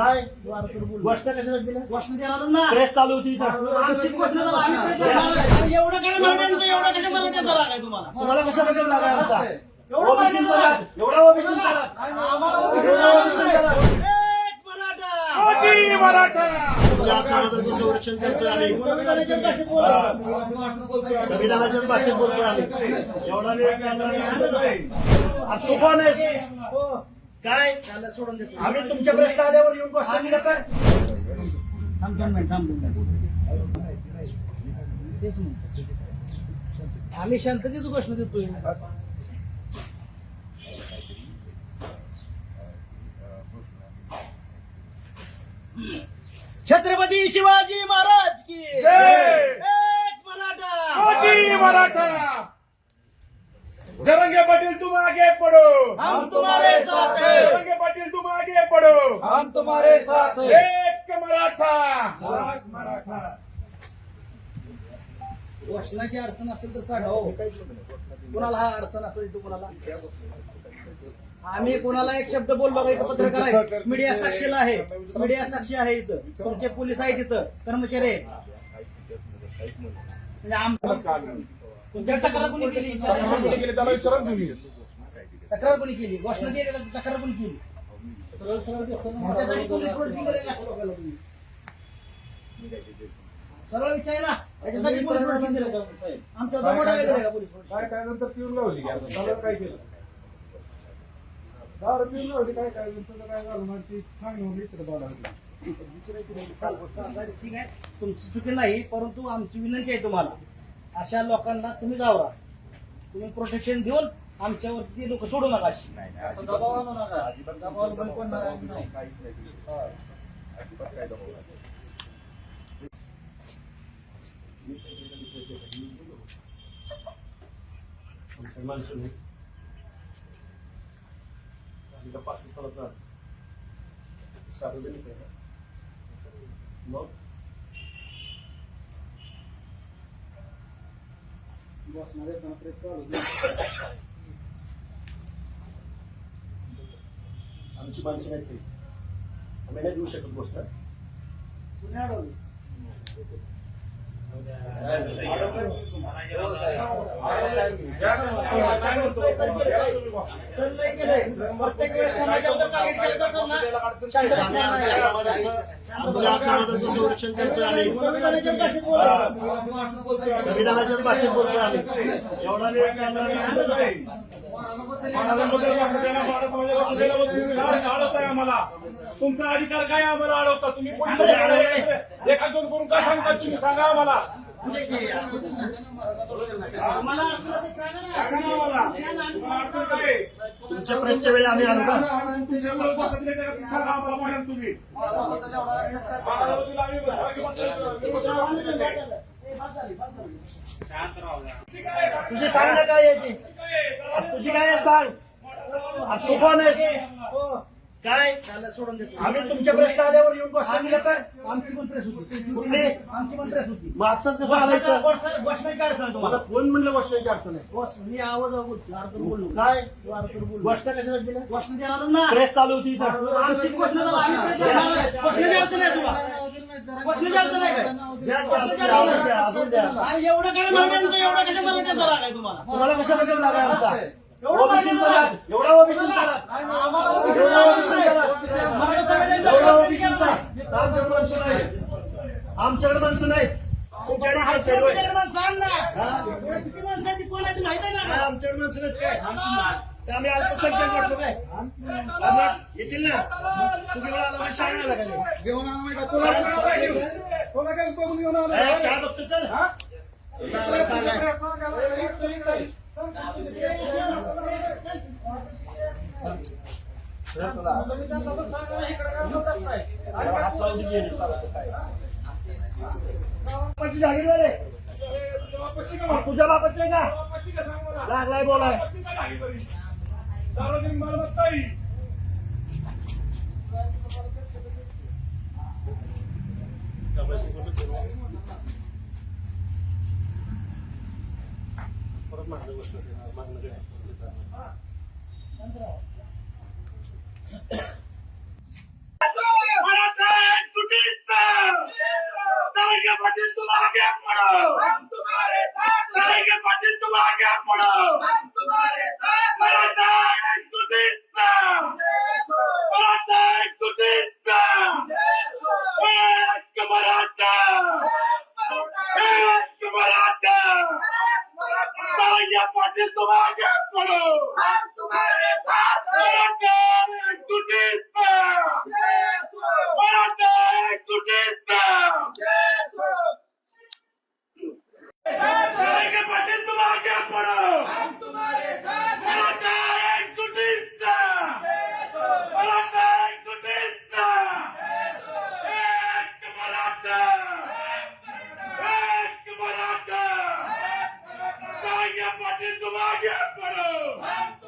काय? घोषणा देणार ना. प्रेस चालू होती इथं. आमची घोषणा झाली. आम्ही काय करणार? एवढं काय मराठ्यांचं एवढं कशा मराठ्यांचा राग आहे तुम्हाला? तुम्हाला कशाबद्दल लागा आमचा? एवढं ओबीसीचा मराठ्यांचा राग, एवढा ओबीसीचा राग. आम्हाला एवढा ओबीसीचा राग. एक मराठा. तुमच्या समाजाचं संरक्षण करतोय आम्ही संविधानाच्या भाषेत बोला. संविधानाच्याच भाषेत बोलतोय आम्ही. एवढा वेळ चालणार नाही. आणि तू कोण आहेस हो. काय त्याला सोडून देतो. आम्ही तुमच्या प्रश्न आल्यावर येऊन गोष्ट दिल्या काय थांब दोन मिनिट, थांब दोन मिनिट. तेच म्हणतो. आम्ही शांततेत घोषणा देतोय छत्रपती शिवाजी महाराज की जय! एक मराठा मोदी मराठा जरंगे पाटील तुम आगे पढ़ो हम साथ हैं जरंगे पाटील तुम आगे पढ़ो हम तुम्हारे साथ एक मराठा। मराठा वचनाची अडचण असेल तर सांगा हो. कोणाला हा अडचण असेल तर कोणाला? आम्ही कोणाला एक शब्द बोललो का इथं पत्रकार आहे? मीडिया साक्षीला आहे. मीडिया साक्षी आहे इथं. तुमचे पोलीस आहेत इथं. कर्मचारी म्हणजे तक्रार कोणी केली? तक्रार कोणी केली? घोषणा दिली तक्रार कोणी केली? त्यासाठी पोलीस प्रोटेक्शन करायला लागलं लोकांना तुम्ही. सरळ विचार ना त्याच्यासाठी पोलीस प्रोटेक्शन दिलं आमच्या दमोड आहे का पोलीस प्रोटेक्शन काय काय नंतर पिऊन लावली की आता त्याला काय केलं? दारू पिऊन लावली काय काय? नंतर काय झालं? माहिती सांग विचारत आला ठीक आहे. तुमची चुकी नाही परंतु आमची विनंती आहे तुम्हाला. अशा लोकांना तुम्ही जावरा. तुम्ही प्रोटेक्शन देऊन आमच्यावरती लोक सोडू नका अशी. दबाव आणू नका. दबावाला बळी पडणार आहे नाही. मुसलमान सुन्नी आणि का पाकिस्तानात सार्वजनिक आहे ना? मग? घोषणा देताना प्रयत्न चालू आहे. आमची माणसं नाही काही आम्ही नाही देऊ शकत गोष्ट अडवलं? प्रत्येक वेळेस समाजावर केलं तर. समाजाचं आमच्या समाजाचं संरक्षण करतोय आम्ही. संविधानाच्याच भाषेत बोलतोय आम्ही. एवढा वेळ. आम्हाला. तुमचा अधिकार काय आम्हाला अडवता तुम्ही दोन करून काय सांगता तुम्ही? सांगा आम्हाला. तुमच्या प्रेसच्या वेळी आम्ही आलो का? तुझी सांग ना काय आहे ती? तुझी काय आहे सांग? तू कोण आहेस? काय? त्याला सोडून देतो. आम्ही तुमच्या प्रश्न आल्यावर येऊन आमची पण प्रेस होती. कुठली? आमची पण प्रेस होती. मग आत्ताच कसं आलं इथं? घोषणा अडचण मला तुम्हाला कोण म्हणलं गोष्टीची अडचण आहे? बस मी आवाज बोलतो. बोललो. काय? बोललो. कशासाठी घोषणा देणार ना. प्रेस चालू होती इथं. आमची अडचण आहे तुला घोषणेची अडचण आहे काय? द्या, द्या, अजून द्या, अजून द्या. आणि एवढं काय मराठ्यांचं एवढं कशा मराठ्यांचा राग आहे तुम्हाला? तुम्हाला कशाबद्दल लागा आमचा? एवढं ओबीसीचा राग एवढा ओबीसीचा राग आम्हाला एवढा राग मराठा समाजाला एवढा ओबीसीचा आमच्याकडे माणसं नाही आमच्याकडे माणसं नाहीत. तुमच्याकडे कोण आहे ते माहीत आहे काय ना आमच्याकडे माणसं नाहीत काय? तर आम्ही अल्पसंख्याक वाटलो काय? येतील ना? तू घेऊन आला शाळा आला का? नाही? घेऊन का? तुला काय तुला बघून घेऊन आला? काय बघतो चल. हा? चालतं काय. आहे. तुझ्या बापाची आहे का? लागलाय बोलाय. सार्वजनिक मालमत्ता आहे. परत मागणं गोष्ट मागणं काय? पाटील तुम्हाला पडो